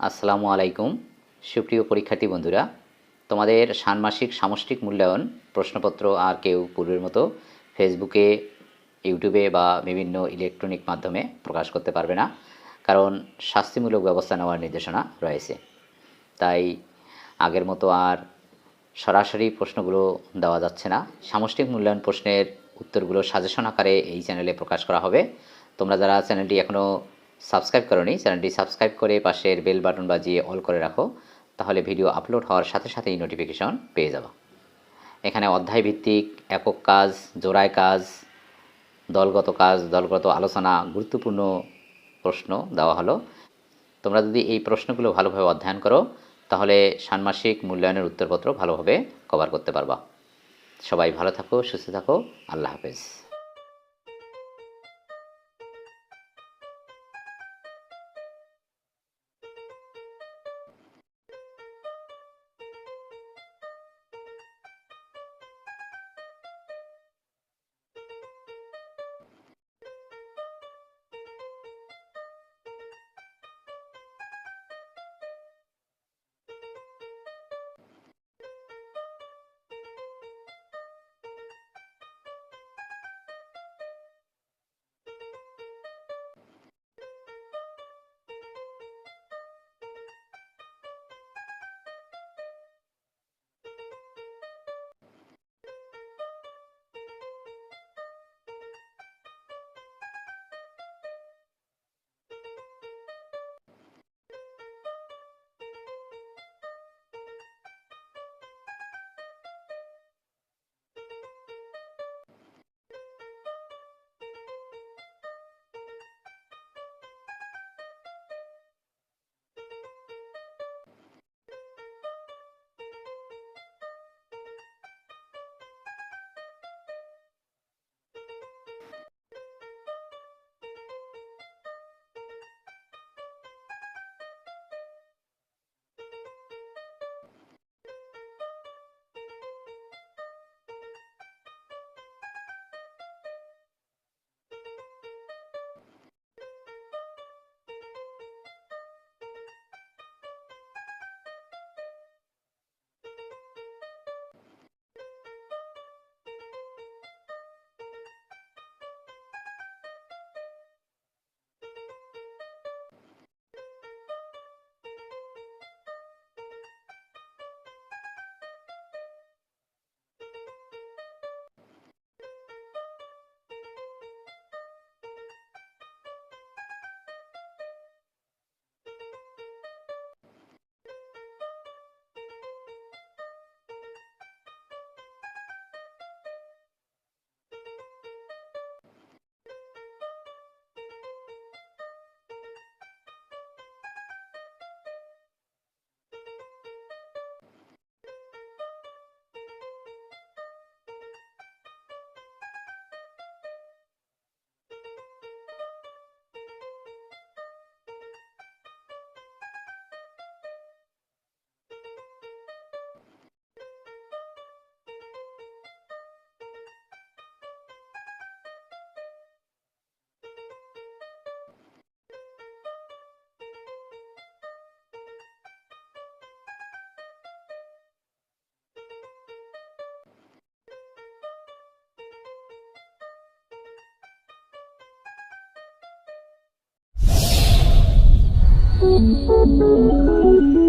আসসালামু আলাইকুম। সুপ্রিয় পরীক্ষার্থী বন্ধুরা, তোমাদের ষান্মাসিক সামষ্টিক মূল্যায়ন প্রশ্নপত্র আর কেউ পূর্বের মতো ফেসবুকে, ইউটিউবে বা বিভিন্ন ইলেকট্রনিক মাধ্যমে প্রকাশ করতে পারবে না, কারণ শাস্তিমূলক ব্যবস্থা নেওয়ার নির্দেশনা রয়েছে। তাই আগের মতো আর সরাসরি প্রশ্নগুলো দেওয়া যাচ্ছে না। সামষ্টিক মূল্যায়ন প্রশ্নের উত্তরগুলো সাজেশন আকারে এই চ্যানেলে প্রকাশ করা হবে। তোমরা যারা চ্যানেলটি এখনও সাবস্ক্রাইব করোনি, চ্যানেলটি সাবস্ক্রাইব করে পাশের বেল বাটন বাজিয়ে অল করে রাখো, তাহলে ভিডিও আপলোড হওয়ার সাথে সাথেই নোটিফিকেশন পেয়ে যাবে। এখানে অধ্যায় ভিত্তিক একক কাজ, জোড়ায় কাজ, দলগত কাজ, দলগত আলোচনা, গুরুত্বপূর্ণ প্রশ্ন দেওয়া হলো। তোমরা যদি এই প্রশ্নগুলো ভালোভাবে অধ্যয়ন করো, তাহলে ষান্মাসিক মূল্যায়নের উত্তরপত্র ভালোভাবে কভার করতে পারবা। সবাই ভালো থাকো, সুস্থ থাকো, আল্লাহ হাফেজ। Thank you.